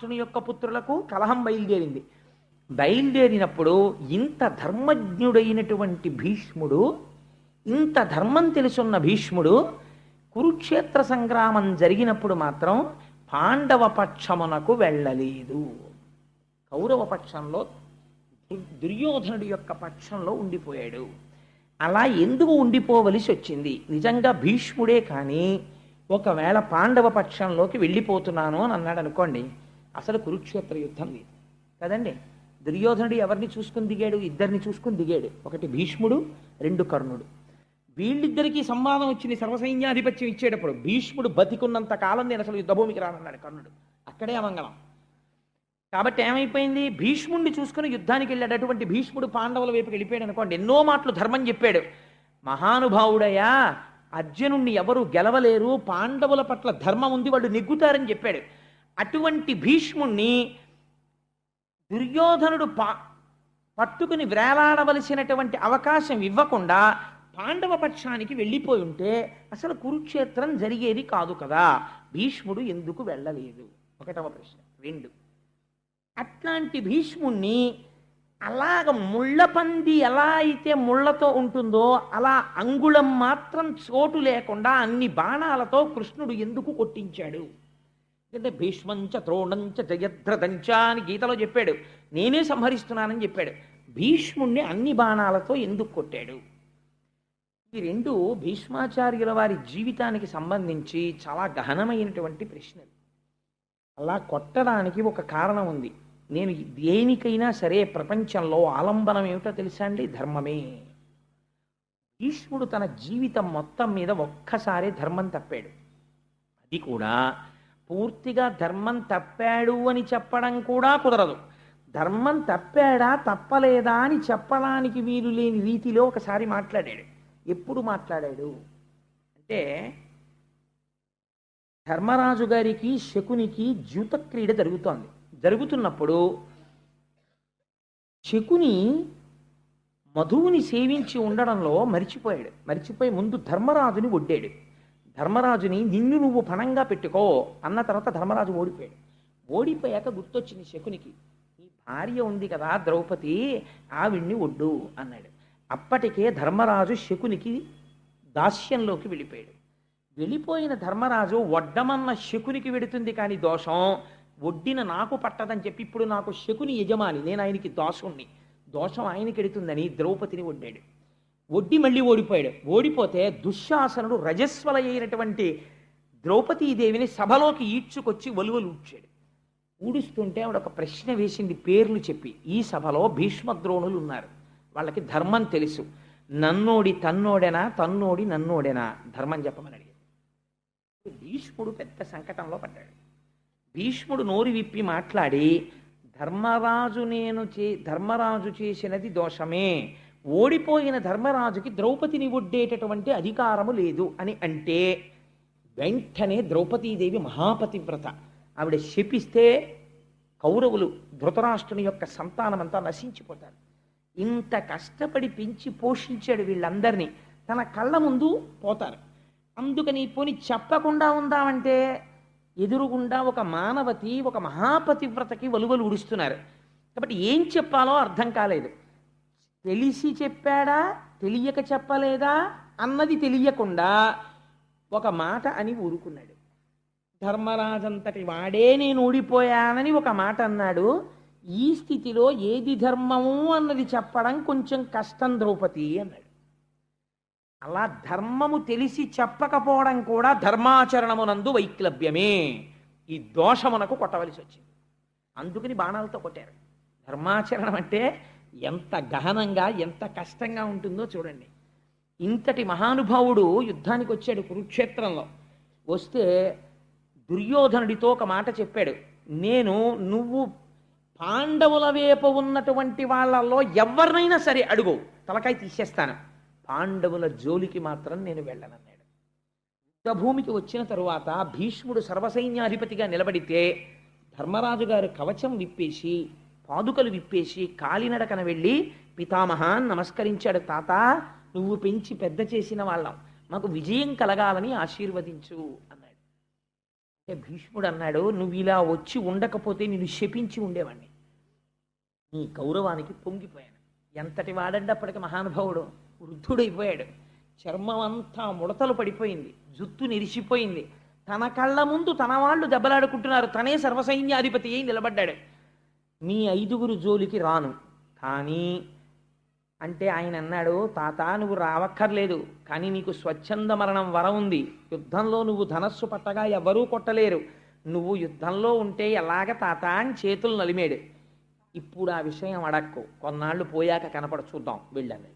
ధృతరాష్ట్రుని యొక్క పుత్రులకు కలహం బయలుదేరింది. బయలుదేరినప్పుడు ఇంత ధర్మజ్ఞుడైనటువంటి భీష్ముడు ఇంత ధర్మం తెలుసున్న భీష్ముడు కురుక్షేత్ర సంగ్రామం జరిగినప్పుడు మాత్రం పాండవ పక్షమునకు వెళ్ళలేదు. కౌరవ పక్షంలో దుర్యోధనుడి యొక్క పక్షంలో ఉండిపోయాడు. అలా ఎందుకు ఉండిపోవలసి వచ్చింది? నిజంగా భీష్ముడే కానీ ఒకవేళ పాండవ పక్షంలోకి వెళ్ళిపోతున్నాను అని అన్నాడు అనుకోండి అసలు కురుక్షేత్ర యుద్ధం ఇది కదండి? దుర్యోధనుడు ఎవరిని చూసుకుని దిగాడు? ఇద్దరిని చూసుకుని దిగాడు. ఒకటి భీష్ముడు రెండు కర్ణుడు. వీళ్ళిద్దరికీ సంవాదం వచ్చింది సర్వసైన్యాధిపత్యం ఇచ్చేటప్పుడు. భీష్ముడు బతికున్నంత కాలం నేను అసలు యుద్ధభూమికి రానన్నాడు కర్ణుడు. అక్కడే అమంగళం కాబట్టి ఏమైపోయింది? భీష్ముడిని చూసుకుని యుద్ధానికి వెళ్ళాడు. అటువంటి భీష్ముడు పాండవుల వైపుకి వెళ్ళిపోయాడు అనుకోండి. ఎన్నో మాటలు ధర్మం చెప్పాడు. మహానుభావుడయ్యా అర్జునుణ్ణి ఎవరు గెలవలేరు? పాండవుల పట్ల ధర్మం ఉంది వాళ్ళు నెగ్గుతారని చెప్పాడు. అటువంటి భీష్ముణ్ణి దుర్యోధనుడు పా పట్టుకుని వేలాడవలసినటువంటి అవకాశం ఇవ్వకుండా పాండవ పక్షానికి వెళ్ళిపోయి ఉంటే అసలు కురుక్షేత్రం జరిగేది కాదు కదా. భీష్ముడు ఎందుకు వెళ్ళలేదు? ఒకటవ ప్రశ్న. రెండు. అట్లాంటి భీష్ముణ్ణి అలాగ ముళ్ళపంది ఎలా అయితే ముళ్ళతో ఉంటుందో అలా అంగుళం మాత్రం చోటు లేకుండా అన్ని బాణాలతో కృష్ణుడు ఎందుకు కొట్టించాడు? ఎందుకంటే భీష్మంచ ద్రోణంచ జయద్రథంచ అని గీతలో చెప్పాడు. నేనే సంహరిస్తున్నానని చెప్పాడు. భీష్ముణ్ణి అన్ని బాణాలతో ఎందుకు కొట్టాడు? ఈ రెండు భీష్మాచార్యుల వారి జీవితానికి సంబంధించి చాలా గహనమైనటువంటి ప్రశ్నలు. అలా కొట్టడానికి ఒక కారణం ఉంది. నేను దేనికైనా సరే ప్రపంచంలో ఆలంబనం ఏమిటో తెలుసా అండి? ధర్మమే. భీష్ముడు తన జీవితం మొత్తం మీద ఒక్కసారి ధర్మం తప్పాడు. అది కూడా పూర్తిగా ధర్మం తప్పాడు అని చెప్పడం కూడా కుదరదు. ధర్మం తప్పాడా తప్పలేదా అని చెప్పడానికి వీలు లేని రీతిలో ఒకసారి మాట్లాడాడు. ఎప్పుడు మాట్లాడాడు? అంటే ధర్మరాజు గారికి శకునికి జ్యూత క్రీడ జరుగుతోంది. జరుగుతున్నప్పుడు శకుని మధువుని సేవించి ఉండడంలో మరిచిపోయాడు. మరిచిపోయి ముందు ధర్మరాజుని ఒడ్డాడు ధర్మరాజుని నిన్ను నువ్వు పణంగా పెట్టుకో అన్న తర్వాత ధర్మరాజు ఓడిపోయాడు. ఓడిపోయాక గుర్తొచ్చింది శకునికి నీ భార్య ఉంది కదా ద్రౌపది ఆవిడ్ని ఒడ్డు అన్నాడు. అప్పటికే ధర్మరాజు శకునికి దాస్యంలోకి వెళ్ళిపోయాడు. వెళ్ళిపోయిన ధర్మరాజు వడ్డమన్న శకునికి వెడుతుంది కానీ దోషం ఒడ్డిన నాకు పట్టదని చెప్పి ఇప్పుడు నాకు శకుని యజమాని నేను ఆయనకి దోషుణ్ణి దోషం ఆయనకి ఎడుతుందని ద్రౌపదిని వడ్డాడు ఒడ్డి మళ్ళీ ఓడిపోయాడు. ఓడిపోతే దుశ్శాసనుడు రజస్వలయ్యినటువంటి ద్రౌపదీదేవిని సభలోకి ఈడ్చుకొచ్చి ఒలువలు ఊడ్చాడు. ఊడుస్తుంటే ఆవిడ ఒక ప్రశ్న వేసింది పేర్లు చెప్పి. ఈ సభలో భీష్మద్రోణులు ఉన్నారు. వాళ్ళకి ధర్మం తెలుసు. నన్నోడి తన్నోడెనా తన్నోడి నన్నోడెనా ధర్మం చెప్పమని అడిగాడు. భీష్ముడు పెద్ద సంకటంలో పడ్డాడు. భీష్ముడు నోరు విప్పి మాట్లాడి ధర్మరాజు నేను చే ధర్మరాజు చేసినది దోషమే. ఓడిపోయిన ధర్మరాజుకి ద్రౌపదిని ఒడ్డేటటువంటి అధికారము లేదు అని అంటే వెంటనే ద్రౌపదీదేవి మహాపతివ్రత. ఆవిడ శపిస్తే కౌరవులు ధృతరాష్ట్రుని యొక్క సంతానమంతా నశించిపోతారు. ఇంత కష్టపడి పెంచి పోషించాడు వీళ్ళందరినీ. తన కళ్ళ ముందు పోతారు. అందుకని పోని చెప్పకుండా ఉందామంటే ఎదురుగుండా ఒక మానవతి ఒక మహాపతివ్రతకి వలువలు ఉడుస్తున్నారు కాబట్టి ఏం చెప్పాలో అర్థం కాలేదు. తెలిసి చెప్పాడా? తెలియక చెప్పలేదా? అన్నది తెలియకుండా ఒక మాట అని ఊరుకున్నాడు. ధర్మరాజంతటి వాడే నేను ఊడిపోయానని ఒక మాట అన్నాడు. ఈ స్థితిలో ఏది ధర్మము అన్నది చెప్పడం కొంచెం కష్టం ద్రౌపది అన్నాడు. అలా ధర్మము తెలిసి చెప్పకపోవడం కూడా ధర్మాచరణమునందు వైక్లభ్యమే ఈ దోషమునకు కొట్టవలసి వచ్చింది. అందుకని బాణాలతో కొట్టారు. ధర్మాచరణం అంటే ఎంత గహనంగా ఎంత కష్టంగా ఉంటుందో చూడండి. ఇంతటి మహానుభావుడు యుద్ధానికి వచ్చాడు కురుక్షేత్రంలో. వస్తే దుర్యోధనుడితో ఒక మాట చెప్పాడు. నేను నువ్వు పాండవుల వైపు ఉన్నటువంటి వాళ్ళల్లో ఎవరినైనా సరే అడుగు. తలకాయ తీసేస్తాను. పాండవుల జోలికి మాత్రం నేను వెళ్ళనన్నాడు. యుద్ధభూమికి వచ్చిన తరువాత భీష్ముడు సర్వసైన్యాధిపతిగా నిలబడితే ధర్మరాజు గారు కవచం విప్పేసి పాదుకలు విప్పేసి కాలినడకన వెళ్ళి పితామహాన్ నమస్కరించాడు తాత నువ్వు పెంచి పెద్ద చేసిన వాళ్ళం. మాకు విజయం కలగాలని ఆశీర్వదించు అన్నాడు. అంటే భీష్ముడు అన్నాడు నువ్వు ఇలా వచ్చి ఉండకపోతే నేను శపించి ఉండేవాడిని నీ గౌరవానికి పొంగిపోయాను. ఎంతటి వాడండి అప్పటికి మహానుభావుడు? వృద్ధుడైపోయాడు. చర్మం అంతా ముడతలు పడిపోయింది. జుత్తు నిరిసిపోయింది. తన కళ్ళ ముందు తన వాళ్ళు దెబ్బలాడుకుంటున్నారు. తనే సర్వసైన్యాధిపతి అయి నిలబడ్డాడు. మీ ఐదుగురు జోలికి రాను. కానీ అంటే ఆయన అన్నాడు తాత నువ్వు రావక్కర్లేదు కానీ నీకు స్వచ్ఛంద మరణం వరం ఉంది. యుద్ధంలో నువ్వు ధనస్సు పట్టగా ఎవరూ కొట్టలేరు. నువ్వు యుద్ధంలో ఉంటే ఎలాగ తాత అని చేతులు నలిమేడు. ఇప్పుడు ఆ విషయం అడక్కు. కొన్నాళ్ళు పోయాక కనపడ చూద్దాం వెళ్ళండి.